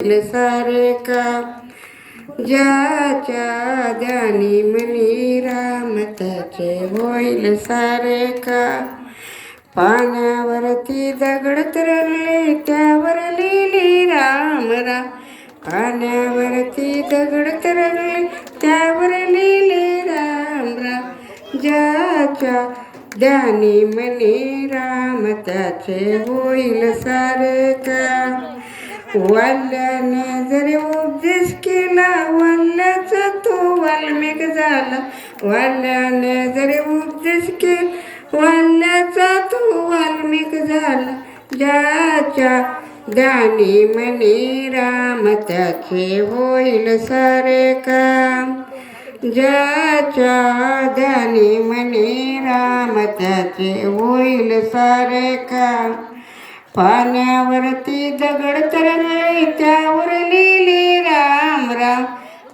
होईल ज्याच्या ध्यानी मनी राम त्याचे होईल सारेका पाण्यावरती दगड तरले त्यावर लिहिली राम राम पाण्यावरती दगड तरले त्यावर लिहिली राम राम ज्याच्या ध्यानी मनी राम त्याचे होईल सारेका वाल्याने जरी उपदेश केला वाल्याचा तो वाल्मिक झाला. वाल्याने जरी उपदेश केला वाल्याचा तो वाल्मिक झाला. ज्याच्या ज्ञानी मनी राम त्याचे होईल सारे काम. ज्याच्या ज्ञानी मनी राम त्याचे होईल सारे काम. पाण्यावरती दगड तरंगले त्यावर लिहिली राम राम.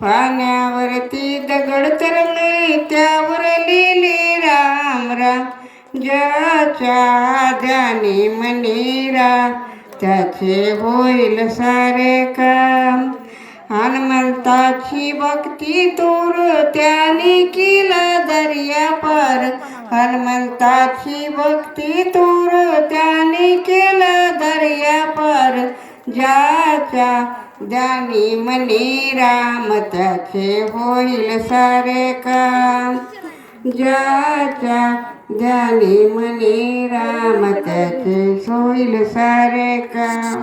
पाण्यावरती दगड तरंगले त्यावर लिहिली राम राम. ज्याच्या ध्यानी मनीरा त्याचे होईल सारे काम. हनुमंताची भक्ती तोर त्याने केला दर्या पार. हनुमंताची भक्ती तोर त्याने केला पार ज्याच्या मनी राम त्याचे होईल सारे काम. ज्याच्या ज्यानी मनी राम त्याचे होईल सारे काम.